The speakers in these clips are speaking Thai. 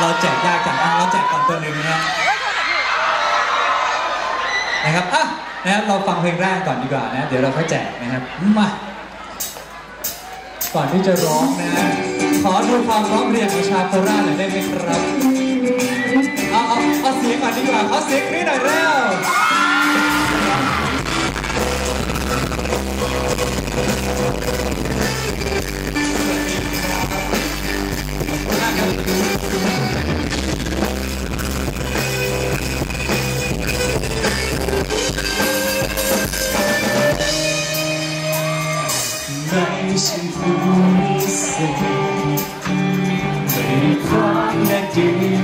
เราแจกยากจังอะเราแจกก่อนตัวหนึ่งนะฮะนะครับอะนะครับเราฟังเพลงแรกก่อนดีกว่านะ เดี๋ยวเราค่อยแจกนะครับมาก่อนที่จะร้องนะ ขอดูความร้องเรียนของชาวโคราชหน่อยได้ไหมครับ เอาเอาเอาเสียงก่อนดีกว่าขอเสียงนี้หน่อยเร็ว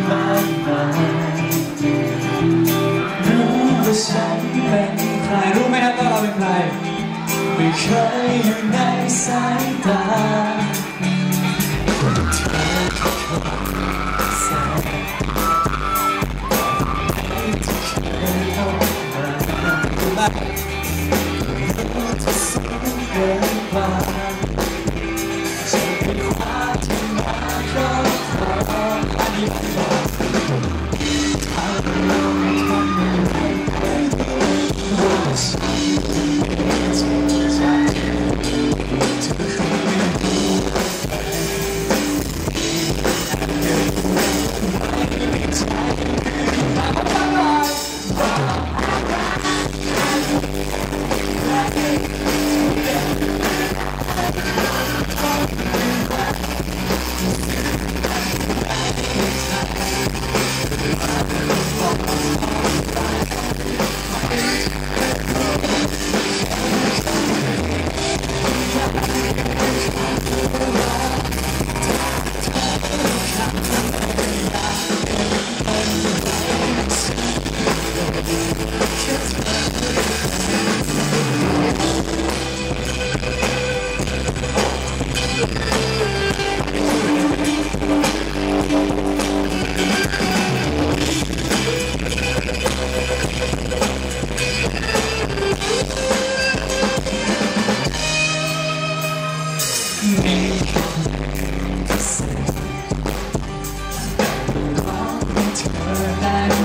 มากมายรู้ว่าฉันเป็นใครใครรู้ไหมครับว่าเราเป็นใคร ไม่เคยอยู่ในสายตา รู้ ใ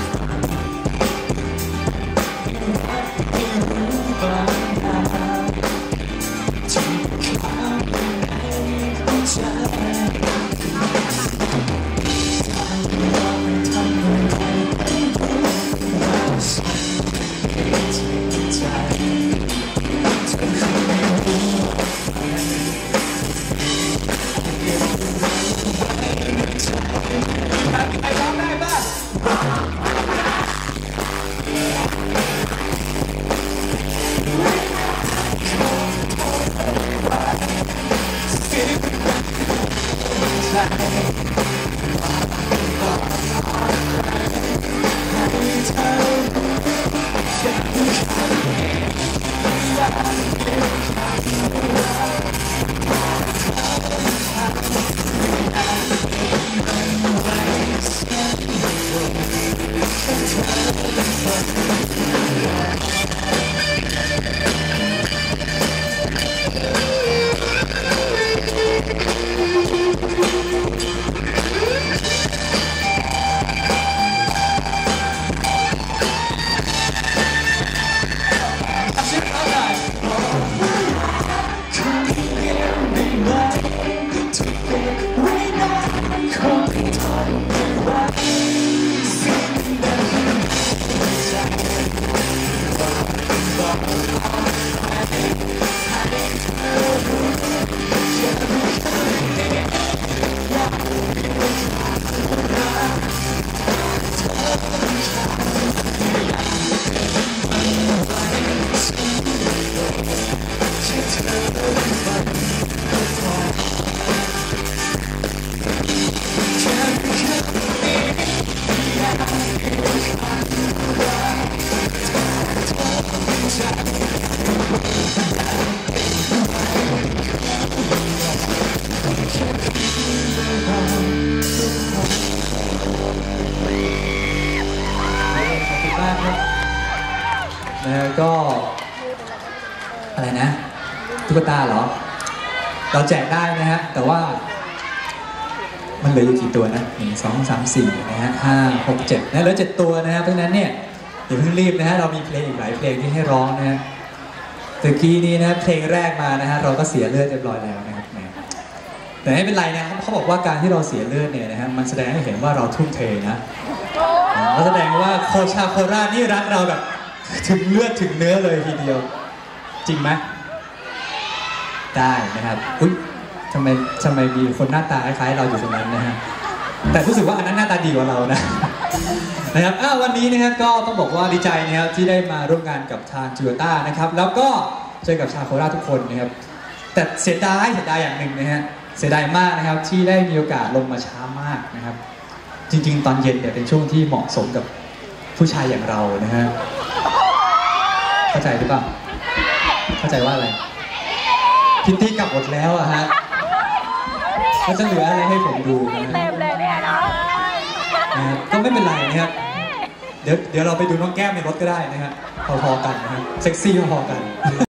กครับแล้วก็ อะไรนะ ตุ๊กตาเหรอ เราแจกได้นะฮะ แต่ว่า มันเหลืออยู่กี่ตัวนะหนึ่งสองสามสี่นะฮะห้าหกเจ็ดนะเหลือเจ็ดตัวนะฮะเพราะฉะนั้นเนี่ยอย่าเพิ่งรีบนะฮะ เรามีเพลงอีกหลายเพลงที่ให้ร้องนะฮะตะกี้นี้นะเพลงแรกมานะฮะเราก็เสียเลือดเรียบร้อยแล้วนะครับแหมแต่ไม่เป็นไรนะเขาบอกว่าการที่เราเสียเลือดเนี่ยนะฮะมันแสดงให้เห็นว่าเราทุ่มเทนะก็แสดงว่าโคชาโคราชนี่รักเราแบบถึงเลือดถึงเนื้อเลยทีเดียว จริงไหม ได้นะครับอุ้ยทำไมทำไมมีคนหน้าตาคล้ายๆเราอยู่ตรงนั้นนะฮะแต่รู้สึกว่าอันนั้นหน้าตาดีกว่าเรานะนะครับอ้าววันนี้นะครับก็ต้องบอกว่าดีใจนะครับที่ได้มาร่วมงานกับทางจิวต้านะครับ แล้วก็เจอกับชาวโคราชทุกคนนะครับ แต่เสียดายเสียดายอย่างหนึ่งนะฮะเสียดายมากนะครับที่ได้มีโอกาสลงมาช้ามากนะครับ จริง ๆ ตอนเย็นเนี่ยเป็นช่วงที่เหมาะสมกับผู้ชายอย่างเรานะฮะเข้าใจหรือเปล่าเข้าใจว่าอะไร พิตตี้กลับหมดแล้วอะฮะมันจะเหลืออะไรให้ผมดูนะฮะเต็มเลยเนี่ยเนาะนะครับก็ไม่เป็นไรนะครับ เดี๋ยวเดี๋ยวเราไปดูน้องแก้มในรถก็ได้นะฮะพอๆกันนะฮะเซ็กซี่พอๆกัน